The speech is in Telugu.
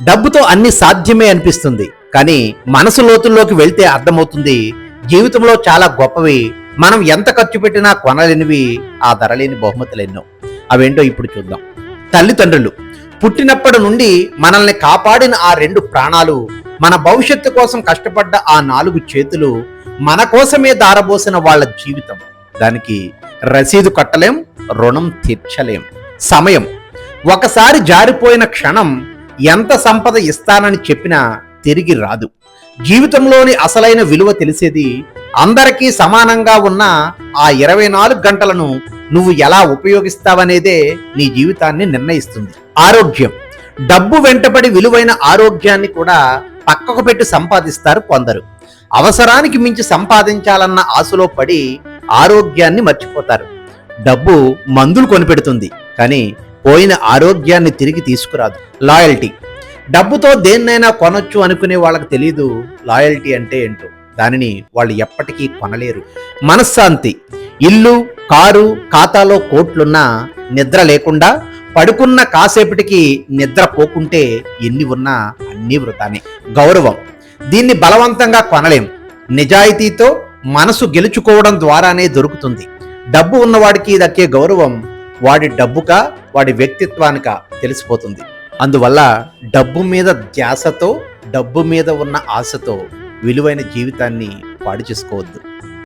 డబ్బుతో అన్ని సాధ్యమే అనిపిస్తుంది కానీ మనసు లోతుల్లోకి వెళ్తే అర్థమవుతుంది జీవితంలో చాలా గొప్పవి మనం ఎంత ఖర్చు పెట్టినా కొనలేనివి ఆ ధరలేని బహుమతులు ఎన్నో. అవేంటో ఇప్పుడు చూద్దాం. తల్లిదండ్రులు పుట్టినప్పటి నుండి మనల్ని కాపాడిన ఆ రెండు ప్రాణాలు మన భవిష్యత్తు కోసం కష్టపడ్డ ఆ నాలుగు చేతులు మన కోసమే దారబోసిన వాళ్ళ జీవితం. దానికి రసీదు కట్టలేం రుణం తీర్చలేం. సమయం. ఒకసారి జారిపోయిన క్షణం ఎంత సంపద ఇస్తానని చెప్పినా తిరిగి రాదు. జీవితంలోని అసలైన విలువ తెలిసేది అందరికీ సమానంగా ఉన్న ఆ ఇరవై నాలుగు గంటలను నువ్వు ఎలా ఉపయోగిస్తావనేదే నీ జీవితాన్ని నిర్ణయిస్తుంది. ఆరోగ్యం. డబ్బు వెంటబడి విలువైన ఆరోగ్యాన్ని కూడా పక్కకు పెట్టి సంపాదిస్తారు కొందరు. అవసరానికి మించి సంపాదించాలన్న ఆశలో పడి ఆరోగ్యాన్ని మర్చిపోతారు. డబ్బు మందులు కొనిపెడుతుంది. కానీ పోయిన ఆరోగ్యాన్ని తిరిగి తీసుకురాదు. లాయల్టీ డబ్బుతో దేన్నైనా కొనొచ్చు అనుకునే వాళ్ళకి తెలియదు లాయల్టీ అంటే ఏంటో. దానిని వాళ్ళు ఎప్పటికీ కొనలేరు. మనశ్శాంతి. ఇల్లు కారు ఖాతాలో కోట్లున్నా నిద్ర లేకుండా పడుకున్న కాసేపటికి నిద్ర పోకుంటే ఎన్ని ఉన్నా అన్ని వృతానే గౌరవం. దీన్ని బలవంతంగా కొనలేం. నిజాయితీతో మనసు గెలుచుకోవడం ద్వారానే దొరుకుతుంది. డబ్బు ఉన్నవాడికి దక్కే గౌరవం వాడి డబ్బుకా వాడి వ్యక్తిత్వానికా తెలిసిపోతుంది. అందువల్ల డబ్బు మీద ధ్యాసతో డబ్బు మీద ఉన్న ఆశతో విలువైన జీవితాన్ని పాడు చేసుకోవద్దు.